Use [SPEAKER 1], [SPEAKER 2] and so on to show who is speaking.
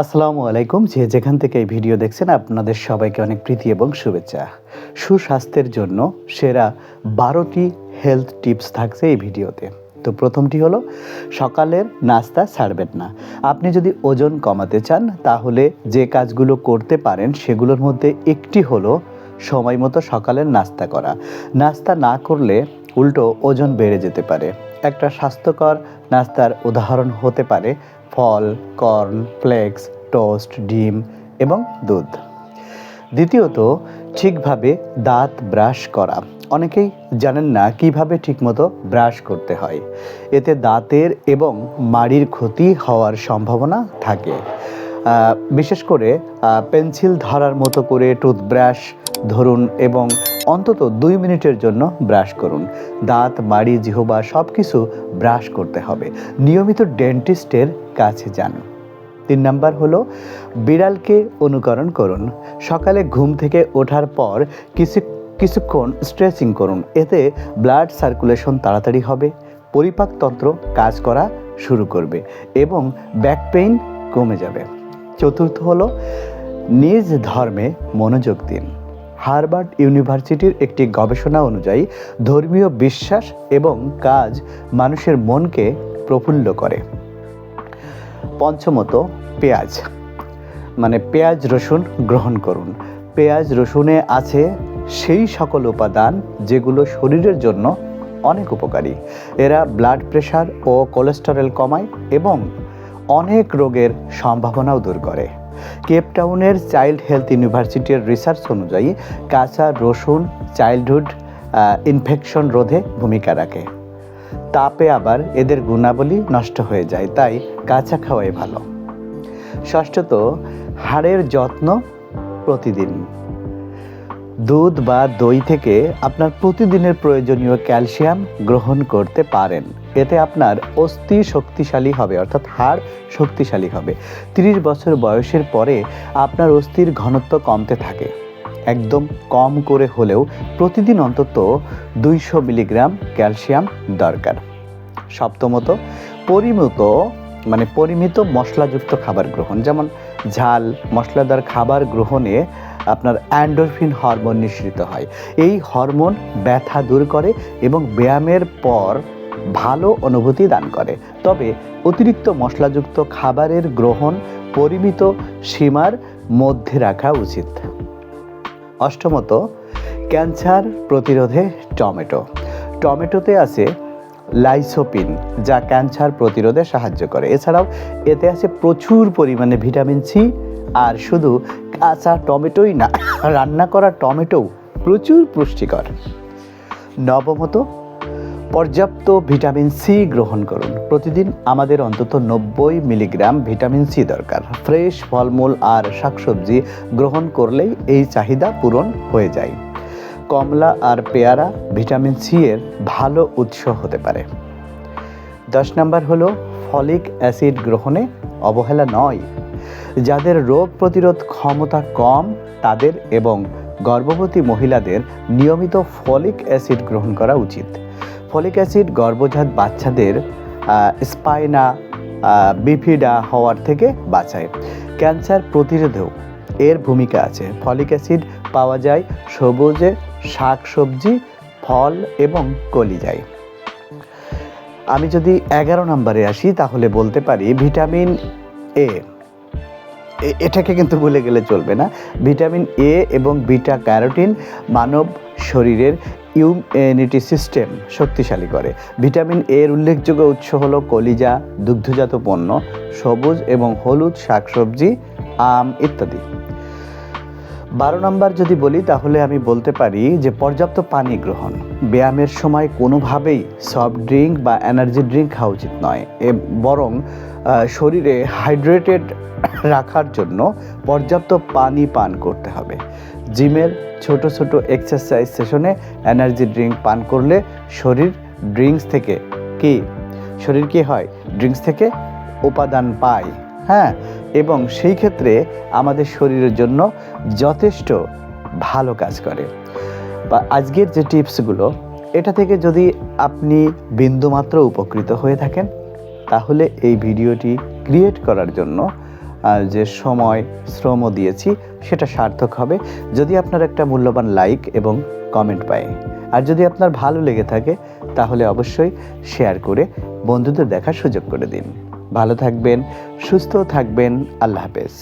[SPEAKER 1] আসসালামু আলাইকুম। যে যেখান থেকে এই ভিডিও দেখছেন, আপনাদের সবাইকে অনেক প্রীতি এবং শুভেচ্ছা। সুস্বাস্থ্যের জন্য সেরা বারোটি হেলথ টিপস থাকছে এই ভিডিওতে। তো প্রথমটি হলো, সকালের নাস্তা ছাড়বেন না। আপনি যদি ওজন কমাতে চান, তাহলে যে কাজগুলো করতে পারেন, সেগুলোর মধ্যে একটি হলো সময় মতো সকালের নাস্তা করা। নাস্তা না করলে উল্টো ওজন বেড়ে যেতে পারে। একটা স্বাস্থ্যকর নাস্তার উদাহরণ হতে পারে ফল, কর্ন, ফ্লেক্স, টোস্ট, ডিম এবং দুধ। দ্বিতীয়ত, ঠিকভাবে দাঁত ব্রাশ করা। অনেকেই জানেন না কীভাবে ঠিকমতো ব্রাশ করতে হয়। এতে দাঁতের এবং মাড়ির ক্ষতি হওয়ার সম্ভাবনা থাকে। বিশেষ করে পেন্সিল ধরার মতো করে টুথব্রাশ ধরুন এবং অন্তত দুই মিনিটের জন্য ব্রাশ করুন। দাঁত মাড়ি জিহবা সব কিছু ব্রাশ করতে হবে। নিয়মিত ডেন্টিস্টের কাছে যান। তিন নাম্বার হলো, বিড়ালকে অনুকরণ করুন। সকালে ঘুম থেকে ওঠার পর কিছু, কিছুক্ষণ স্ট্রেচিং করুন। এতে ব্লাড সার্কুলেশন তাড়াতাড়ি হবে। পরিপাকতন্ত্র কাজ করা শুরু করবে এবং ব্যাক পেইন কমে যাবে। চতুর্থ হলো, নিজ ধর্মে মনোযোগ দিন। হার্ভার্ড ইউনিভার্সিটির একটি গবেষণা অনুযায়ী ধর্মীয় বিশ্বাস এবং কাজ মানুষের মনকে প্রফুল্ল করে। পঞ্চমত, পেঁয়াজ। মানে পেঁয়াজ, রসুন গ্রহণ করুন। পেঁয়াজ, রসুনে আছে সেই সকল উপাদান যেগুলো শরীরের জন্য অনেক উপকারী। এরা ব্লাড প্রেশার ও কোলেস্টেরল কমায় এবং অনেক রোগের সম্ভাবনাও দূর করে। কেপটাউনের চাইল্ড হেলথ ইউনিভার্সিটির রিসার্চ অনুযায়ী কাঁচা রসুন চাইল্ডহুড ইনফেকশন রোধে ভূমিকা রাখে। তাপে আবার এদের গুণাবলী নষ্ট হয়ে যায়, তাই কাঁচা খাওয়াই ভালো। ষষ্ঠত, হাড়ের যত্ন প্রতিদিন। দুধ বা দই থেকে আপনার প্রতিদিনের প্রয়োজনীয় ক্যালসিয়াম গ্রহণ করতে পারেন। এতে আপনার অস্থি শক্তিশালী হবে, অর্থাৎ হাড় শক্তিশালী হবে। তিরিশ বছর বয়সের পরে আপনার অস্থির ঘনত্ব কমতে থাকে। একদম কম করে হলেও প্রতিদিন অন্তত দুইশো মিলিগ্রাম ক্যালসিয়াম দরকার। সপ্তমত, পরিমিত মানে পরিমিত মশলাযুক্ত খাবার গ্রহণ। যেমন ঝাল, মশলাদার খাবার গ্রহণে আপনার অ্যান্ডোরফিন হরমোন নিঃসৃত হয়। এই হরমোন ব্যথা দূর করে এবং ব্যায়ামের পর ভালো অনুভূতি দান করে। তবে অতিরিক্ত মশলাযুক্ত খাবারের গ্রহণ পরিমিত সীমার মধ্যে রাখা উচিত। অষ্টমত, ক্যান্সার প্রতিরোধে টমেটো। টমেটোতে আছে লাইসোপিন, যা ক্যান্সার প্রতিরোধে সাহায্য করে। এছাড়াও এতে আছে প্রচুর পরিমাণে ভিটামিন সি আর শুধু কাঁচা টমেটোই না, রান্না করা টমেটোও প্রচুর পুষ্টিকর। নবমত, পর্যাপ্ত ভিটামিন সি গ্রহণ করুন। প্রতিদিন আমাদের অন্তত নব্বই মিলিগ্রাম ভিটামিন সি দরকার। ফ্রেশ ফলমূল আর শাকসবজি গ্রহণ করলেই এই চাহিদা পূরণ হয়ে যায়। কমলা আর পেয়ারা ভিটামিন সি এর ভালো উৎস হতে পারে। দশ নম্বর হলো ফলিক অ্যাসিড গ্রহণে অবহেলা নয়। যাদের রোগ প্রতিরোধ ক্ষমতা কম, তাদের এবং গর্ভবতী মহিলাদের নিয়মিত ফলিক অ্যাসিড গ্রহণ করা উচিত। ফলিক অ্যাসিড গর্ভজাত বাচ্চাদের স্পাইনা বিফিডা হওয়ার থেকে বাঁচায়। ক্যান্সার প্রতিরোধেও এর ভূমিকা আছে। ফলিক অ্যাসিড পাওয়া যায় সবুজে শাক সবজি ফল এবং কলিজায়। আমি যদি এগারো নম্বরে আসি, তাহলে বলতে পারি ভিটামিন এ- এটাকে কিন্তু ভুলে গেলে চলবে না। ভিটামিন এ এবং বিটা ক্যারোটিন মানব শরীরের ইমিউনিটি সিস্টেম শক্তিশালী করে। ভিটামিন এর উল্লেখযোগ্য উৎস হলো কলিজা, দুগ্ধজাত পণ্য, সবুজ এবং হলুদ শাকসবজি, আম ইত্যাদি। বারো নম্বর যদি বলি, তাহলে আমি বলতে পারি যে পর্যাপ্ত পানি গ্রহণ। ব্যায়ামের সময় কোনোভাবেই সফট ড্রিঙ্ক বা এনার্জি ড্রিঙ্ক খাওয়া উচিত নয়। এ, বরং শরীরে হাইড্রেটেড রাখার জন্য পর্যাপ্ত পানি পান করতে হবে। জিমের ছোট ছোট এক্সারসাইজ সেশনে এনার্জি ড্রিঙ্ক পান করলে শরীর ড্রিঙ্কস থেকে কি? শরীর কি হয়? ড্রিঙ্কস থেকে উপাদান পায়। হ্যাঁ এবং সেই ক্ষেত্রে আমাদের শরীরের জন্য যথেষ্ট ভালো কাজ করে। বা আজকের যে টিপসগুলো, এটা থেকে যদি আপনি বিন্দুমাত্র উপকৃত হয়ে থাকেন তাহলে এই ভিডিওটি ক্রিয়েট করার জন্য যে সময়, শ্রমও দিয়েছি, সেটা সার্থক হবে। যদি আপনার একটা মূল্যবান লাইক এবং কমেন্ট পায়, আর যদি আপনার ভালো লেগে থাকে, তাহলে অবশ্যই শেয়ার করে বন্ধুদের দেখার সুযোগ করে দিন। ভালো থাকবেন, সুস্থ থাকবেন, আল্লাহ হাফেজ।